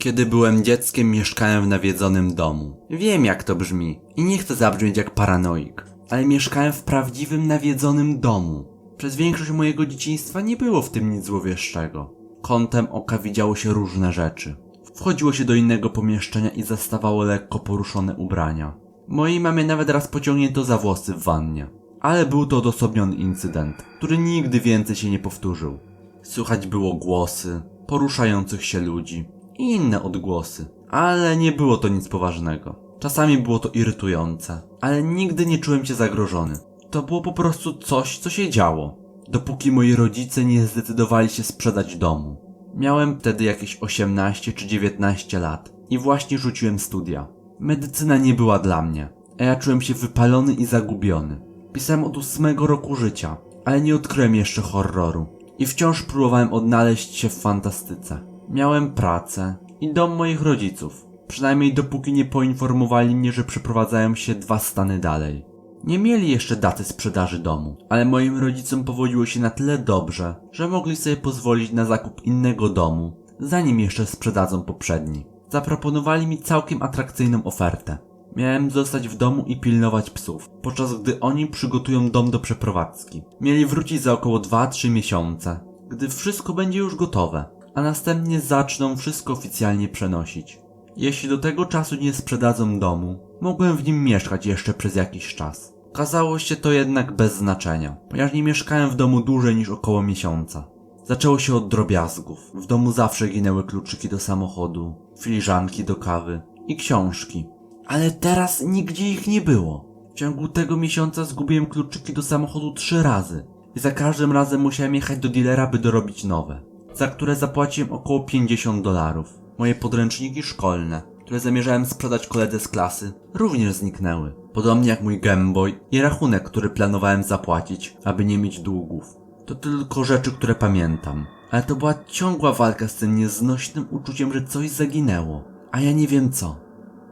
Kiedy byłem dzieckiem, mieszkałem w nawiedzonym domu. Wiem jak to brzmi i nie chcę zabrzmieć jak paranoik, ale mieszkałem w prawdziwym nawiedzonym domu. Przez większość mojego dzieciństwa nie było w tym nic złowieszczego. Kątem oka widziało się różne rzeczy. Wchodziło się do innego pomieszczenia i zastawało lekko poruszone ubrania. Mojej mamie nawet raz pociągnięto za włosy w wannie. Ale był to odosobniony incydent, który nigdy więcej się nie powtórzył. Słychać było głosy, poruszających się ludzi i inne odgłosy, ale nie było to nic poważnego. Czasami było to irytujące, ale nigdy nie czułem się zagrożony. To było po prostu coś, co się działo, dopóki moi rodzice nie zdecydowali się sprzedać domu. Miałem wtedy jakieś 18 czy 19 lat i właśnie rzuciłem studia. Medycyna nie była dla mnie, a ja czułem się wypalony i zagubiony. Pisałem od ósmego roku życia, ale nie odkryłem jeszcze horroru i wciąż próbowałem odnaleźć się w fantastyce. Miałem pracę i dom moich rodziców, przynajmniej dopóki nie poinformowali mnie, że przeprowadzają się dwa stany dalej. Nie mieli jeszcze daty sprzedaży domu, ale moim rodzicom powodziło się na tyle dobrze, że mogli sobie pozwolić na zakup innego domu, zanim jeszcze sprzedadzą poprzedni. Zaproponowali mi całkiem atrakcyjną ofertę. Miałem zostać w domu i pilnować psów, podczas gdy oni przygotują dom do przeprowadzki. Mieli wrócić za około 2-3 miesiące, gdy wszystko będzie już gotowe, a następnie zaczną wszystko oficjalnie przenosić. Jeśli do tego czasu nie sprzedadzą domu, mogłem w nim mieszkać jeszcze przez jakiś czas. Okazało się to jednak bez znaczenia, ponieważ nie mieszkałem w domu dłużej niż około miesiąca. Zaczęło się od drobiazgów. W domu zawsze ginęły kluczyki do samochodu, filiżanki do kawy i książki. Ale teraz nigdzie ich nie było. W ciągu tego miesiąca zgubiłem kluczyki do samochodu trzy razy i za każdym razem musiałem jechać do dealera, by dorobić nowe, za które zapłaciłem około 50 dolarów. Moje podręczniki szkolne, które zamierzałem sprzedać koledze z klasy, również zniknęły. Podobnie jak mój Game Boy i rachunek, który planowałem zapłacić, aby nie mieć długów. To tylko rzeczy, które pamiętam. Ale to była ciągła walka z tym nieznośnym uczuciem, że coś zaginęło. A ja nie wiem co.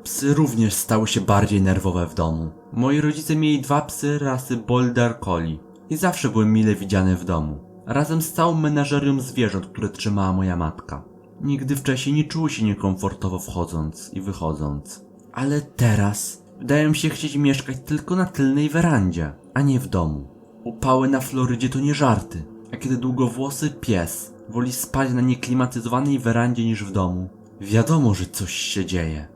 Psy również stały się bardziej nerwowe w domu. Moi rodzice mieli dwa psy rasy Boulder Collie i zawsze były mile widziane w domu. Razem z całą menażerią zwierząt, które trzymała moja matka. Nigdy wcześniej nie czuły się niekomfortowo wchodząc i wychodząc. Ale teraz wydają się chcieć mieszkać tylko na tylnej werandzie, a nie w domu. Upały na Florydzie to nie żarty, a kiedy długowłosy pies woli spać na nieklimatyzowanej werandzie niż w domu, wiadomo, że coś się dzieje.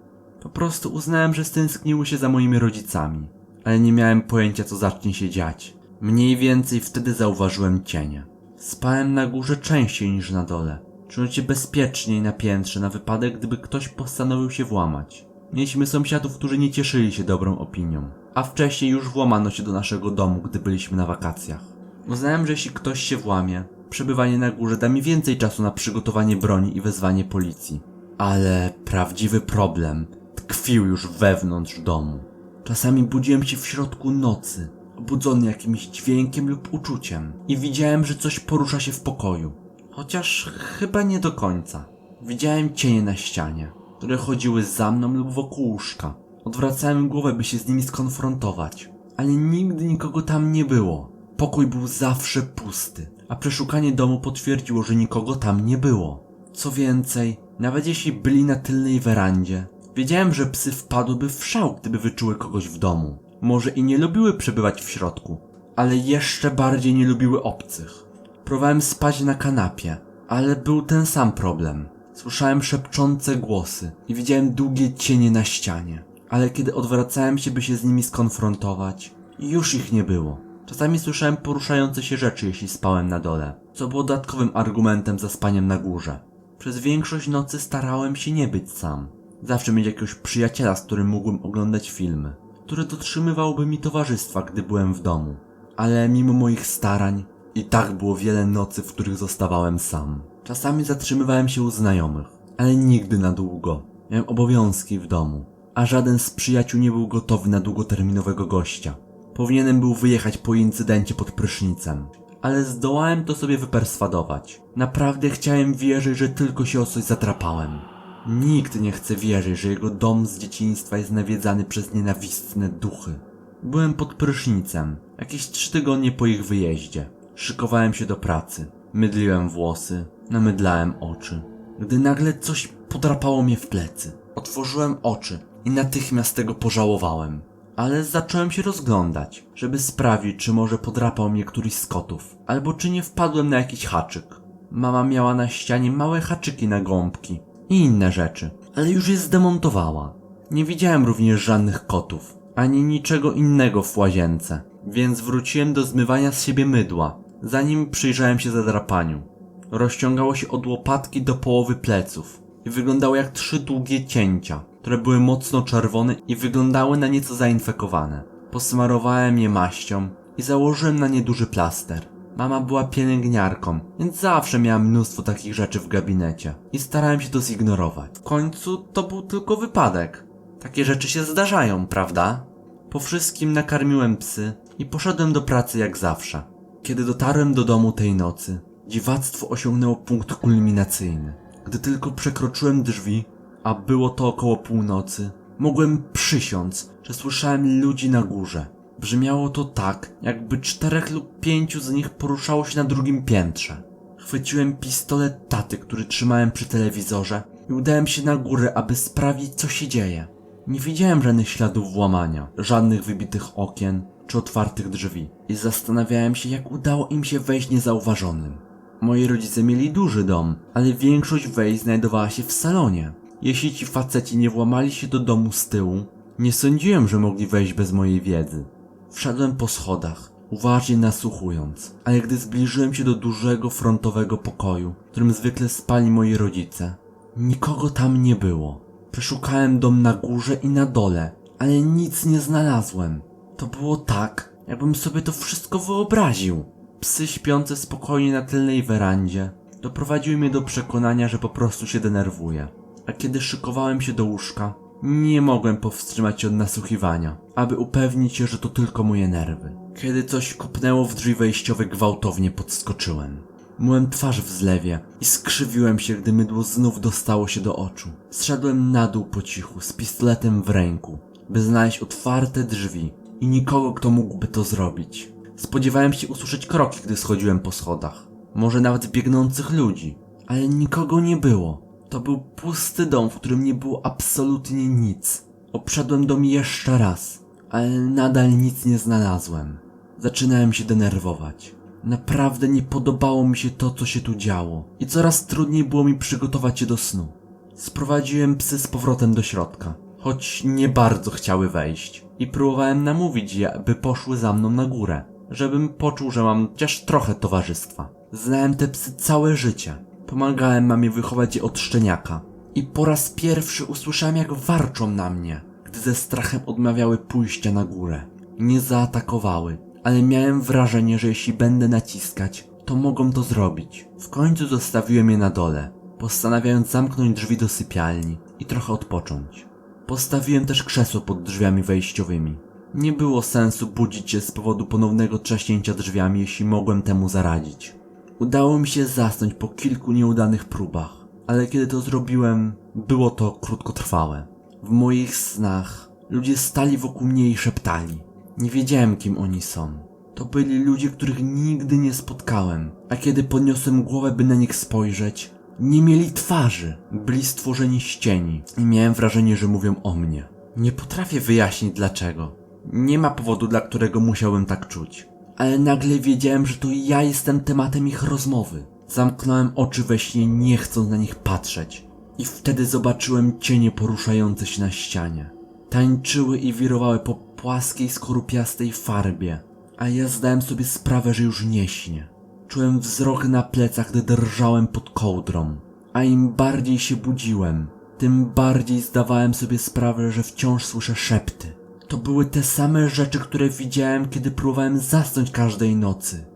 Po prostu uznałem, że stęskniły się za moimi rodzicami, ale nie miałem pojęcia, co zacznie się dziać. Mniej więcej wtedy zauważyłem cienie. Spałem na górze częściej niż na dole, czując się bezpieczniej na piętrze na wypadek, gdyby ktoś postanowił się włamać. Mieliśmy sąsiadów, którzy nie cieszyli się dobrą opinią, a wcześniej już włamano się do naszego domu, gdy byliśmy na wakacjach. Uznałem, że jeśli ktoś się włamie, przebywanie na górze da mi więcej czasu na przygotowanie broni i wezwanie policji. Ale prawdziwy problem tkwił już wewnątrz domu. Czasami budziłem się w środku nocy, obudzony jakimś dźwiękiem lub uczuciem i widziałem, że coś porusza się w pokoju. Chociaż chyba nie do końca. Widziałem cienie na ścianie, które chodziły za mną lub wokół łóżka. Odwracałem głowę, by się z nimi skonfrontować, ale nigdy nikogo tam nie było. Pokój był zawsze pusty, a przeszukanie domu potwierdziło, że nikogo tam nie było. Co więcej, nawet jeśli byli na tylnej werandzie, wiedziałem, że psy wpadłyby w szał, gdyby wyczuły kogoś w domu. Może i nie lubiły przebywać w środku, ale jeszcze bardziej nie lubiły obcych. Próbowałem spać na kanapie, ale był ten sam problem. Słyszałem szepczące głosy i widziałem długie cienie na ścianie, ale kiedy odwracałem się, by się z nimi skonfrontować, już ich nie było. Czasami słyszałem poruszające się rzeczy, jeśli spałem na dole, co było dodatkowym argumentem za spaniem na górze. Przez większość nocy starałem się nie być sam. Zawsze mieć jakiegoś przyjaciela, z którym mógłbym oglądać filmy, który dotrzymywałby mi towarzystwa, gdy byłem w domu. Ale mimo moich starań, i tak było wiele nocy, w których zostawałem sam. Czasami zatrzymywałem się u znajomych, ale nigdy na długo. Miałem obowiązki w domu, a żaden z przyjaciół nie był gotowy na długoterminowego gościa. Powinienem był wyjechać po incydencie pod prysznicem, ale zdołałem to sobie wyperswadować. Naprawdę chciałem wierzyć, że tylko się o coś zatrapałem. Nikt nie chce wierzyć, że jego dom z dzieciństwa jest nawiedzany przez nienawistne duchy. Byłem pod prysznicem, jakieś trzy tygodnie po ich wyjeździe. Szykowałem się do pracy. Mydliłem włosy, namydlałem oczy. gdy nagle coś podrapało mnie w plecy. Otworzyłem oczy i natychmiast tego pożałowałem. Ale zacząłem się rozglądać, żeby sprawdzić, czy może podrapał mnie któryś z kotów, albo czy nie wpadłem na jakiś haczyk. Mama miała na ścianie małe haczyki na gąbki i inne rzeczy, ale już je zdemontowała. Nie widziałem również żadnych kotów, ani niczego innego w łazience, więc wróciłem do zmywania z siebie mydła, zanim przyjrzałem się zadrapaniu. Rozciągało się od łopatki do połowy pleców i wyglądało jak trzy długie cięcia, które były mocno czerwone i wyglądały na nieco zainfekowane. Posmarowałem je maścią i założyłem na nie duży plaster. Mama była pielęgniarką, więc zawsze miała mnóstwo takich rzeczy w gabinecie i starałem się to zignorować. W końcu to był tylko wypadek. Takie rzeczy się zdarzają, prawda? Po wszystkim nakarmiłem psy i poszedłem do pracy jak zawsze. Kiedy dotarłem do domu tej nocy, dziwactwo osiągnęło punkt kulminacyjny. Gdy tylko przekroczyłem drzwi, a było to około północy, mogłem przysiąc, że słyszałem ludzi na górze. Brzmiało to tak, jakby czterech lub pięciu z nich poruszało się na drugim piętrze. Chwyciłem pistolet taty, który trzymałem przy telewizorze i udałem się na górę, aby sprawdzić, co się dzieje. Nie widziałem żadnych śladów włamania, żadnych wybitych okien czy otwartych drzwi i zastanawiałem się, jak udało im się wejść niezauważonym. Moi rodzice mieli duży dom, ale większość wejść znajdowała się w salonie. Jeśli ci faceci nie włamali się do domu z tyłu, nie sądziłem, że mogli wejść bez mojej wiedzy. Wszedłem po schodach, uważnie nasłuchując, ale gdy zbliżyłem się do dużego frontowego pokoju, w którym zwykle spali moi rodzice, nikogo tam nie było. Przeszukałem dom na górze i na dole, ale nic nie znalazłem. To było tak, jakbym sobie to wszystko wyobraził. Psy śpiące spokojnie na tylnej werandzie doprowadziły mnie do przekonania, że po prostu się denerwuję. A kiedy szykowałem się do łóżka, nie mogłem powstrzymać się od nasłuchiwania, aby upewnić się, że to tylko moje nerwy. Kiedy coś kopnęło w drzwi wejściowe, gwałtownie podskoczyłem. Myłem twarz w zlewie i skrzywiłem się, gdy mydło znów dostało się do oczu. Zszedłem na dół po cichu, z pistoletem w ręku, by znaleźć otwarte drzwi i nikogo, kto mógłby to zrobić. Spodziewałem się usłyszeć kroki, gdy schodziłem po schodach. Może nawet biegnących ludzi, ale nikogo nie było. To był pusty dom, w którym nie było absolutnie nic. Obszedłem dom jeszcze raz, ale nadal nic nie znalazłem. Zaczynałem się denerwować. Naprawdę nie podobało mi się to, co się tu działo i coraz trudniej było mi przygotować się do snu. Sprowadziłem psy z powrotem do środka, choć nie bardzo chciały wejść i próbowałem namówić je, by poszły za mną na górę, żebym poczuł, że mam chociaż trochę towarzystwa. Znałem te psy całe życie. Pomagałem mamie wychować je od szczeniaka. I po raz pierwszy usłyszałem, jak warczą na mnie, gdy ze strachem odmawiały pójścia na górę. Nie zaatakowały, ale miałem wrażenie, że jeśli będę naciskać, to mogą to zrobić. W końcu zostawiłem je na dole, postanawiając zamknąć drzwi do sypialni i trochę odpocząć. Postawiłem też krzesło pod drzwiami wejściowymi. Nie było sensu budzić się z powodu ponownego trzaśnięcia drzwiami, jeśli mogłem temu zaradzić. Udało mi się zasnąć po kilku nieudanych próbach, ale kiedy to zrobiłem, było to krótkotrwałe. W moich snach ludzie stali wokół mnie i szeptali. Nie wiedziałem, kim oni są. To byli ludzie, których nigdy nie spotkałem, a kiedy podniosłem głowę, by na nich spojrzeć, nie mieli twarzy. Byli stworzeni z cieni i miałem wrażenie, że mówią o mnie. Nie potrafię wyjaśnić dlaczego. Nie ma powodu, dla którego musiałem tak czuć. Ale nagle wiedziałem, że to ja jestem tematem ich rozmowy. Zamknąłem oczy we śnie, nie chcąc na nich patrzeć. I wtedy zobaczyłem cienie poruszające się na ścianie. Tańczyły i wirowały po płaskiej, skorupiastej farbie. A ja zdałem sobie sprawę, że już nie śnię. Czułem wzrok na plecach, gdy drżałem pod kołdrą. A im bardziej się budziłem, tym bardziej zdawałem sobie sprawę, że wciąż słyszę szepty. To były te same rzeczy, które widziałem, kiedy próbowałem zasnąć każdej nocy.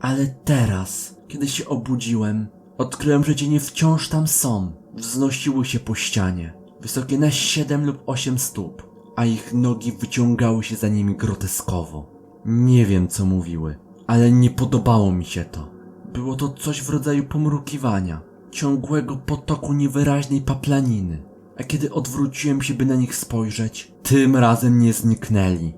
Ale teraz, kiedy się obudziłem, odkryłem, że cienie wciąż tam są. Wznosiły się po ścianie, wysokie na 7 lub 8 stóp, a ich nogi wyciągały się za nimi groteskowo. Nie wiem, co mówiły, ale nie podobało mi się to. Było to coś w rodzaju pomrukiwania, ciągłego potoku niewyraźnej paplaniny. A kiedy odwróciłem się, by na nich spojrzeć, tym razem nie zniknęli.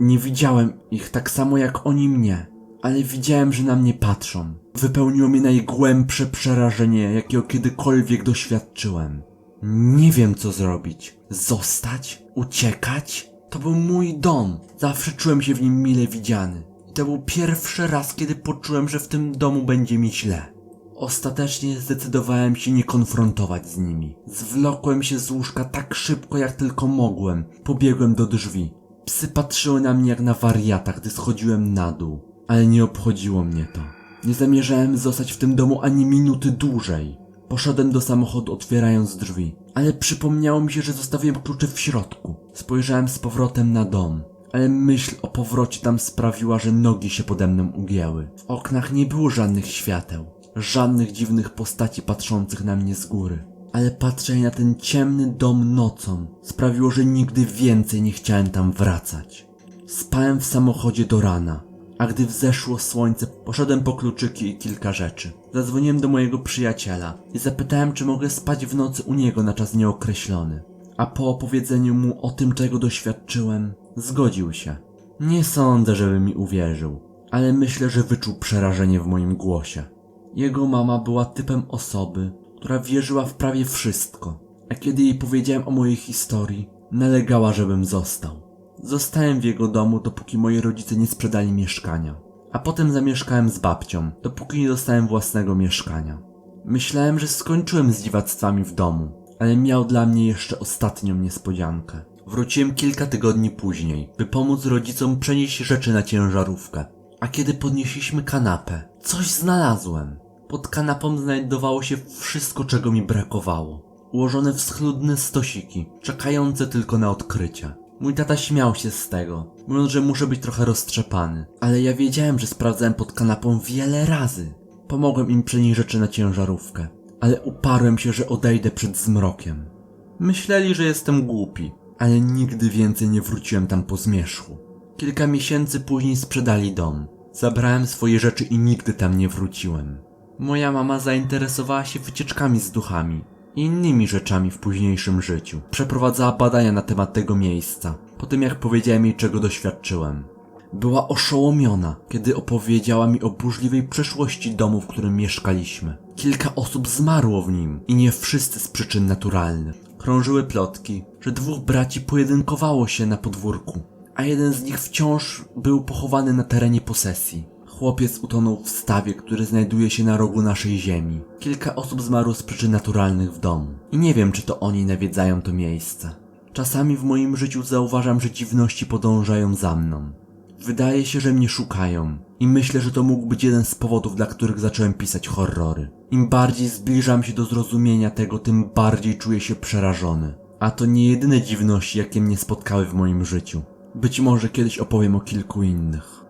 Nie widziałem ich tak samo jak oni mnie, ale widziałem, że na mnie patrzą. Wypełniło mnie najgłębsze przerażenie, jakiego kiedykolwiek doświadczyłem. Nie wiem, co zrobić. Zostać? Uciekać? To był mój dom. Zawsze czułem się w nim mile widziany. I to był pierwszy raz, kiedy poczułem, że w tym domu będzie mi źle. Ostatecznie zdecydowałem się nie konfrontować z nimi. Zwlokłem się z łóżka tak szybko, jak tylko mogłem. Pobiegłem do drzwi. Psy patrzyły na mnie jak na wariata, gdy schodziłem na dół. Ale nie obchodziło mnie to. Nie zamierzałem zostać w tym domu ani minuty dłużej. Poszedłem do samochodu, otwierając drzwi. Ale przypomniało mi się, że zostawiłem klucze w środku. Spojrzałem z powrotem na dom. Ale myśl o powrocie tam sprawiła, że nogi się pode mną ugięły. W oknach nie było żadnych świateł. Żadnych dziwnych postaci patrzących na mnie z góry. Ale patrzenie na ten ciemny dom nocą sprawiło, że nigdy więcej nie chciałem tam wracać. Spałem w samochodzie do rana, a gdy wzeszło słońce, poszedłem po kluczyki i kilka rzeczy. Zadzwoniłem do mojego przyjaciela i zapytałem, czy mogę spać w nocy u niego na czas nieokreślony. A po opowiedzeniu mu o tym, czego doświadczyłem, zgodził się. Nie sądzę, żeby mi uwierzył, ale myślę, że wyczuł przerażenie w moim głosie. Jego mama była typem osoby, która wierzyła w prawie wszystko, a kiedy jej powiedziałem o mojej historii, nalegała, żebym został. Zostałem w jego domu, dopóki moi rodzice nie sprzedali mieszkania, a potem zamieszkałem z babcią, dopóki nie dostałem własnego mieszkania. Myślałem, że skończyłem z dziwactwami w domu, ale miał dla mnie jeszcze ostatnią niespodziankę. Wróciłem kilka tygodni później, by pomóc rodzicom przenieść rzeczy na ciężarówkę. A kiedy podnieśliśmy kanapę, coś znalazłem. Pod kanapą znajdowało się wszystko, czego mi brakowało. Ułożone w schludne stosiki, czekające tylko na odkrycie. Mój tata śmiał się z tego, mówiąc, że muszę być trochę roztrzepany. Ale ja wiedziałem, że sprawdzałem pod kanapą wiele razy. Pomogłem im przenieść rzeczy na ciężarówkę, ale uparłem się, że odejdę przed zmrokiem. Myśleli, że jestem głupi, ale nigdy więcej nie wróciłem tam po zmierzchu. Kilka miesięcy później sprzedali dom. Zabrałem swoje rzeczy i nigdy tam nie wróciłem. Moja mama zainteresowała się wycieczkami z duchami i innymi rzeczami w późniejszym życiu. Przeprowadzała badania na temat tego miejsca, po tym jak powiedziałem jej czego doświadczyłem. Była oszołomiona, kiedy opowiedziała mi o burzliwej przeszłości domu, w którym mieszkaliśmy. Kilka osób zmarło w nim i nie wszyscy z przyczyn naturalnych. Krążyły plotki, że dwóch braci pojedynkowało się na podwórku, a jeden z nich wciąż był pochowany na terenie posesji. Chłopiec utonął w stawie, który znajduje się na rogu naszej ziemi. Kilka osób zmarło z przyczyn naturalnych w domu. I nie wiem, czy to oni nawiedzają to miejsce. Czasami w moim życiu zauważam, że dziwności podążają za mną. Wydaje się, że mnie szukają. I myślę, że to mógł być jeden z powodów, dla których zacząłem pisać horrory. Im bardziej zbliżam się do zrozumienia tego, tym bardziej czuję się przerażony. A to nie jedyne dziwności, jakie mnie spotkały w moim życiu. Być może kiedyś opowiem o kilku innych.